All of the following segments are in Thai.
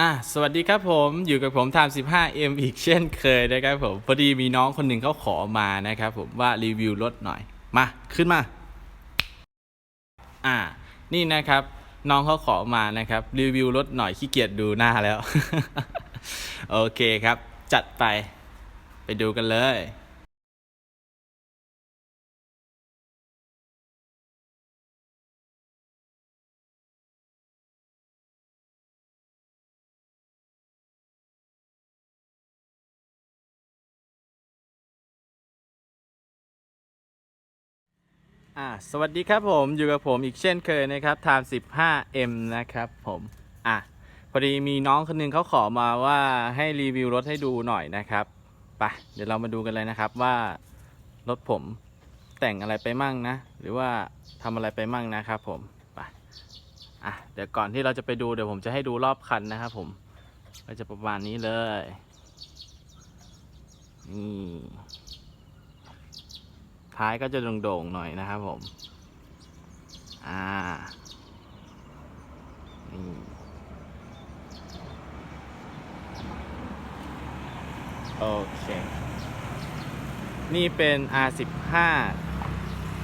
อะสวัสดีครับผมอยู่กับผมไทม์ 15M อีกเช่นเคยนะครับผม พอดีมีน้องคนหนึ่งเขาขอมานะครับผมว่ารีวิวรถหน่อย มาขึ้นมา อ่า นี่นะครับ น้องเขาขอมานะครับ รีวิวรถหน่อยขี้เกียจดูหน้าแล้ว โอเคครับ จัดไป ไปดูกันเลย อ่าสวัสดีครับผมอยู่กับผมอีกเช่นเคยนะครับไทม์ 15M นะครับผมอะพอดีมีน้องคนหนึงเขาขอมาว่าให้รีวิวรถให้ดูหน่อยนะครับไปเดี๋ยวเรามาดูกันเลยนะครับว่ารถผมแต่งอะไรไปมั่งนะ หรือว่าทำอะไรไปมั่งนะครับผมไปอะเดี๋ยวก่อนที่เราจะไปดูเดี๋ยวผมจะให้ดูรอบคันนะครับผมก็จะประมาณนี้เลยนี่ ท้ายก็จะโด่งๆหน่อยนะครับผม อ่า นี่ โอเค นี่เป็น R15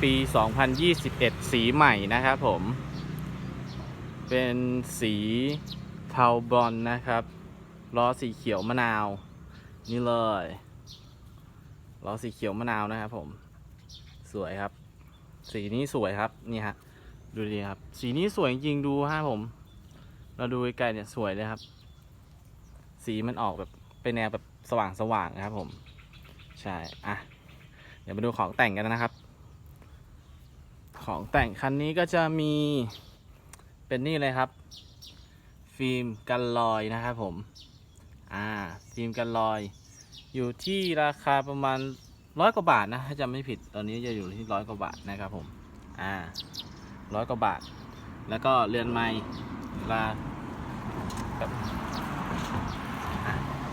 ปี 2021 สีใหม่นะครับผม เป็นสีเทาบอลนะครับล้อสีเขียวมะนาว นี่เลยล้อสีเขียวมะนาวนะครับผม สวยครับ สีนี้สวยครับนี่ฮะดูดีครับ สีนี้สวยจริงๆดูฮะผม เราดูไกลๆเนี่ยสวยเลยครับ สีมันออกแบบเป็นแนวแบบสว่างๆนะครับ ผม ใช่อะเดี๋ยวมาดูของแต่งกันนะครับ ของแต่งคันนี้ก็จะมีเป็นนี่เลยครับ ฟิล์มกันรอยนะครับผม อ่า ฟิล์มกันรอย อยู่ที่ราคาประมาณ ร้อยกว่าบาทนะถ้าจำไม่ผิดตอนนี้จะอยู่ที่ร้อยกว่าบาทนะครับผมอ่าร้อยกว่าบาท แล้วก็เรือนไม้เวลาแบบ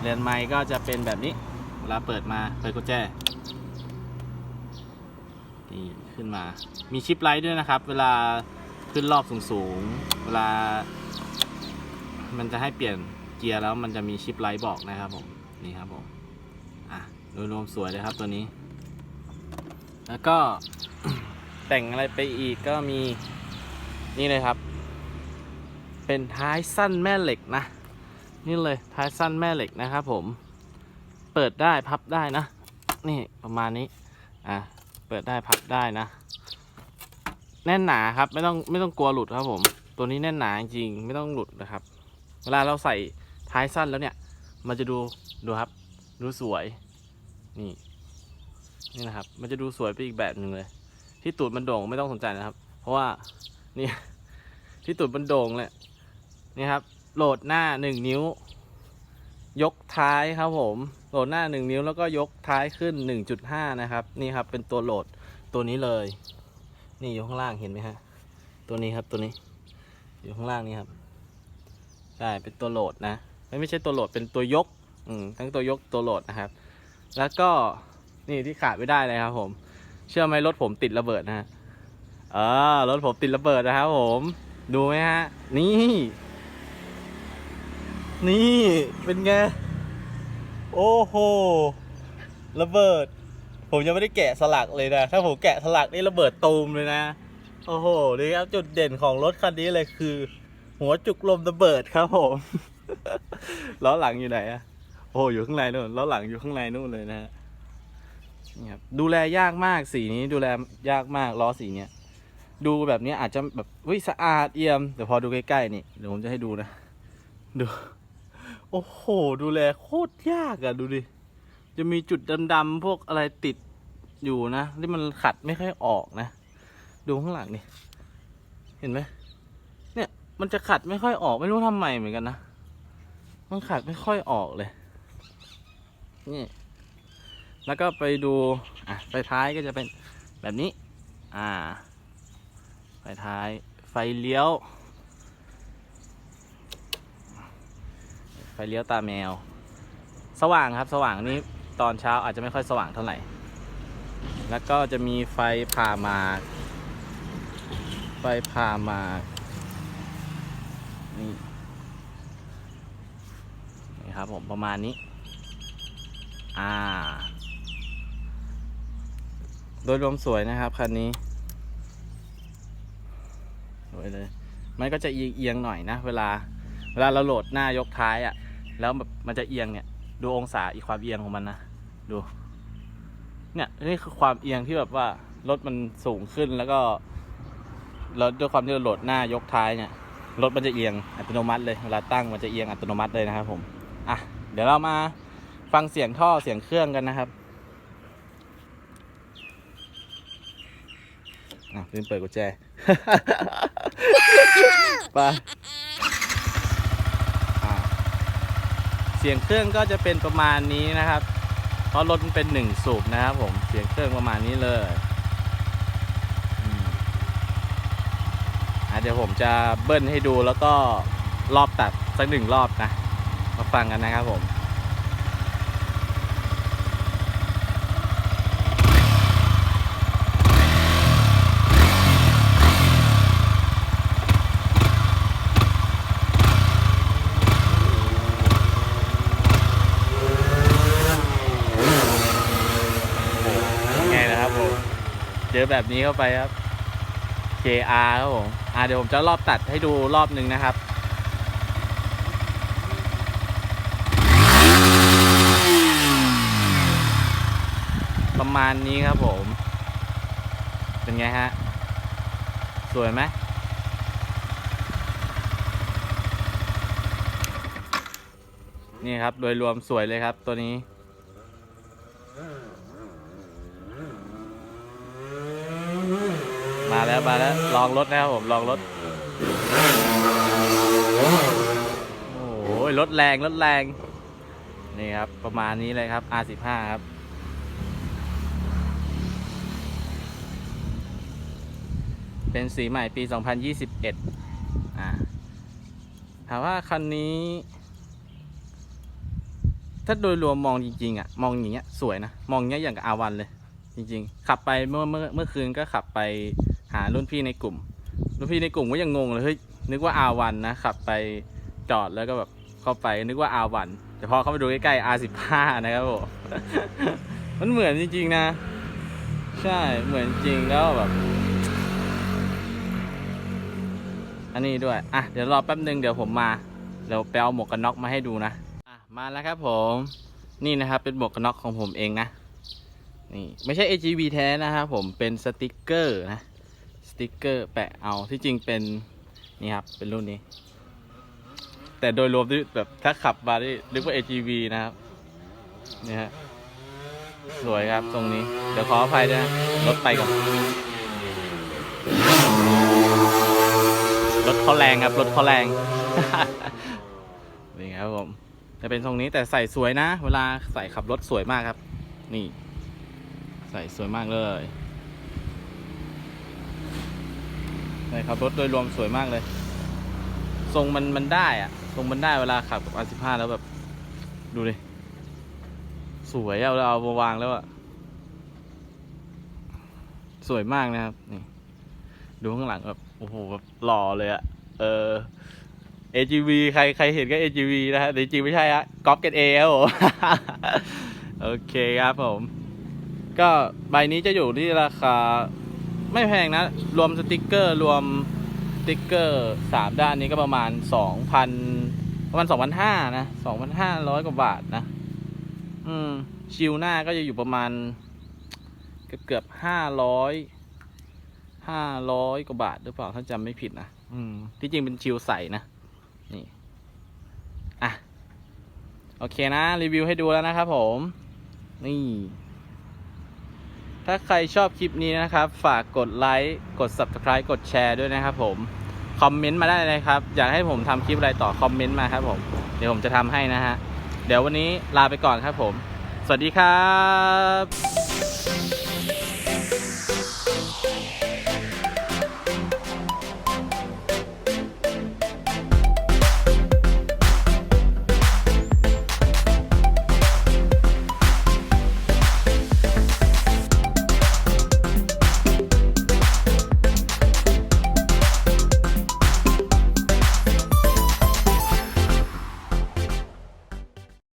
เรือนไม้ก็จะเป็นแบบนี้เวลาเปิดมาเปิดกุญแจนี่ขึ้นมา มีชิปไลท์ด้วยนะครับ เวลาขึ้นรอบสูงๆ เวลา มันจะให้เปลี่ยนเกียร์แล้วมันจะมีชิปไลท์บอกนะครับผม นี่ครับผม โดยรวมสวยเลยครับตัวนี้ แล้วก็แต่งอะไรไปอีกก็มีนี่เลยครับ เป็นท้ายสั้นแม่เหล็กนะ นี่เลยท้ายสั้นแม่เหล็กนะครับผม เปิดได้พับได้นะ นี่ประมาณนี้ อะ เปิดได้พับได้นะ แน่นหนาครับ ไม่ต้องไม่ต้องกลัวหลุดครับผม ตัวนี้แน่นหนาจริงไม่ต้องหลุดนะครับ เวลาเราใส่ท้ายสั้นแล้วเนี่ย มันจะดูดูครับ ดูสวย นี่ นี่นะครับ มันจะดูสวยไปอีกแบบหนึ่งเลย ที่ตูดมันโด่งไม่ต้องสนใจนะครับ เพราะว่านี่ที่ตูดมันโด่งเลยนี่ครับ โหลดหน้าหนึ่งนิ้ว ยกท้ายครับผม โหลดหน้าหนึ่งนิ้วแล้วก็ยกท้ายขึ้นหนึ่งจุดห้านะครับ นี่ครับ เป็นตัวโหลดตัวนี้เลย นี่อยู่ข้างล่างเห็นไหมฮะ ตัวนี้ครับตัวนี้ อยู่ข้างล่างนี่ครับใช่เป็นตัวโหลดนะไม่ไม่ใช่ตัวโหลดเป็นตัวยก อืมทั้งตัวยกตัวโหลดนะครับ แล้วก็นี่ที่ขาดไม่ได้เลยครับผม เชื่อไหมรถผมติดระเบิดนะฮะเออรถผมติดระเบิดนะครับผม ดูไหมฮะ นี่ นี่เป็นไง โอ้โหระเบิด ผมยังไม่ได้แกะสลักเลยนะ ถ้าผมแกะสลักนี่ระเบิดตูมเลยนะ โอ้โหนี่ครับจุดเด่นของรถคันนี้เลยคือ หัวจุกลมระเบิดครับผม ล้อหลังอยู่ไหนอะ โอ้อยู่ข้างในนู่นแล้วหลังอยู่ข้างในนู่นเลยนะฮะนี่ครับดูแลยากมากสีนี้ดูแลยากมากล้อสีเนี้ยดูแบบนี้อาจจะแบบวิสะอาดเอี่ยมแต่พอดูใกล้ๆนี่เดี๋ยวผมจะให้ดูนะดูโอ้โห ดูแลโคตรยากอะดูดิจะมีจุดดำๆพวกอะไรติดอยู่นะที่มันขัดไม่ค่อยออกนะ ดูข้างหลังนี่เห็นไหมเนี่ยมันจะขัดไม่ค่อยออกไม่รู้ทำไมเหมือนกันนะมันขัดไม่ค่อยออกเลย นี่ แล้วก็ไปดูอะไฟท้ายก็จะเป็นแบบนี้ อ่า ไฟท้าย ไฟเลี้ยว ไฟเลี้ยวตาแมว สว่างครับสว่างนี้ตอนเช้าอาจจะไม่ค่อยสว่างเท่าไหร่ แล้วก็จะมีไฟผ่ามากไฟผ่ามากนี่ครับผมประมาณนี้ อ่า โดยรวมสวยนะครับคันนี้ สวยเลย มันก็จะเอียงๆหน่อยนะ เวลา เวลาเราโหลดหน้ายกท้ายอะ่ะ แล้วแบบมันจะเอียงเนี่ย ดูองศาอีกความเอียงของมันนะ ดู เนี่ยนี่คือความเอียงที่แบบว่ารถมันสูงขึ้นแล้วก็แล้วด้วยความที่เราโหลดหน้ายกท้ายเนี่ยรถมันจะเอียงอัตโนมัติเลยเวลาตั้งมันจะเอียงอัตโนมัติเลยนะครับผม อะ เดี๋ยวเรามา ฟังเสียงท่อเสียงเครื่องกันนะครับอะลืมเปิดกุญแจไปะเสียงเครื่องก็จะเป็นประมาณนี้นะครับ เพราะรถมันเป็นหนึ่งสูบนะครับผม เสียงเครื่องประมาณนี้เลยอะเดี๋ยวผมจะเบิ้ลให้ดูแล้วก็รอบตัดสักหนึ่งรอบนะ มาฟังกันนะครับผม ไงนะครับผม เจ อแบบนี้เข้าไปครับ JR ครับผมอ่าเดี๋ยวผมจะรอบตัดให้ดูรอบหนึ่งนะครับประมาณนี้ครับผม เป็นไงฮะ สวยไหมนี่ครับ โดยรวมสวยเลยครับตัวนี้ มาแล้วมาแล้วลองรถนะครับผมลองรถโอ้โหรถแรงรถแรงนี่ครับ ประมาณนี้เลยครับ R15 ครับเป็นสีใหม่ปี 2021อ่าถามว่าคันนี้ ถ้าโดยรวมมองจริงๆอะ มองอย่างเงี้ยสวยนะ มองอย่างเงี้ยอย่างกับอาวันเลย จริง ๆ ขับไปเมื่อเมื่อเมื่อคืนก็ขับไป หารุ่นพี่ในกลุ่ม รุ่นพี่ในกลุ่มก็ยังงงเลยเฮ้ยนึกว่าอาวันนะขับไปจอดแล้วก็แบบเข้าไปนึกว่าอาวันแต่พอเข้าไปดูใกล้ๆ R15 นะครับผมมันเหมือนจริงๆนะ ใช่เหมือนจริงแล้วแบบอันนี้ด้วย อะ เดี๋ยวรอแป๊บนึงเดี๋ยวผมมา เดี๋ยวไปเอาหมวกกันน็อกมาให้ดูนะ อะ มาแล้วครับผม นี่นะครับเป็นหมวกกันน็อกของผมเองนะ นี่ไม่ใช่ AGV แท้นะครับผม เป็นสติกเกอร์นะ สติกเกอร์แปะเอาที่จริงเป็นนี่ครับ เป็นรุ่นนี้ แต่โดยรวมที่แบบถ้าขับมาได้นึกว่า AGV นะครับ นี่ฮะ สวยครับตรงนี้ เดี๋ยวขออภัยด้วยนะรถไปก่อนรถเขาแรงครับ รถเขาแรง นี่ครับผมจะเป็นทรงนี้แต่ใส่สวยนะ เวลาใส่ขับรถสวยมากครับ นี่ ใส่สวยมากเลย ใส่ขับรถโดยรวมสวยมากเลย ทรงมันมันได้อะทรงมันได้เวลาขับกับ R15 แล้วแบบ ดูดิสวยอะเราเอามาวางแล้วอะสวยมากนะครับนี่ดูข้างหลังแบบโอ้โหแบบหล่อเลยอะเออ AGV ใครใครเห็นก็ AGV นะฮะแต่จริงๆไม่ใช่ฮะก๊อปกันเอครับผมโอเคครับผม ก็ใบนี้จะอยู่ที่ราคา ไม่แพงนะ รวมสติกเกอร์รวมสติกเกอร์สามด้านนี้ก็ประมาณสองพันประมาณสองพันห้านะสองพันห้าร้อยกว่าบาทนะ อืม ชิลหน้าก็จะอยู่ประมาณ เกือบเกือบห้าร้อยห้าร้อยกว่าบาทหรือเปล่าถ้าจำไม่ผิดนะอืม ที่จริงเป็นชิลใสนะนี่อะโอเคนะ รีวิวให้ดูแล้วนะครับผม นี่ ถ้าใครชอบคลิปนี้นะครับ ฝากกดไลค์กด subscribe กดแชร์ด้วยนะครับผมคอมเมนต์มาได้เลยครับ อยากให้ผมทำคลิปอะไรต่อคอมเมนต์มาครับผม เดี๋ยวผมจะทำให้นะฮะ เดี๋ยววันนี้ลาไปก่อนครับผม สวัสดีครับ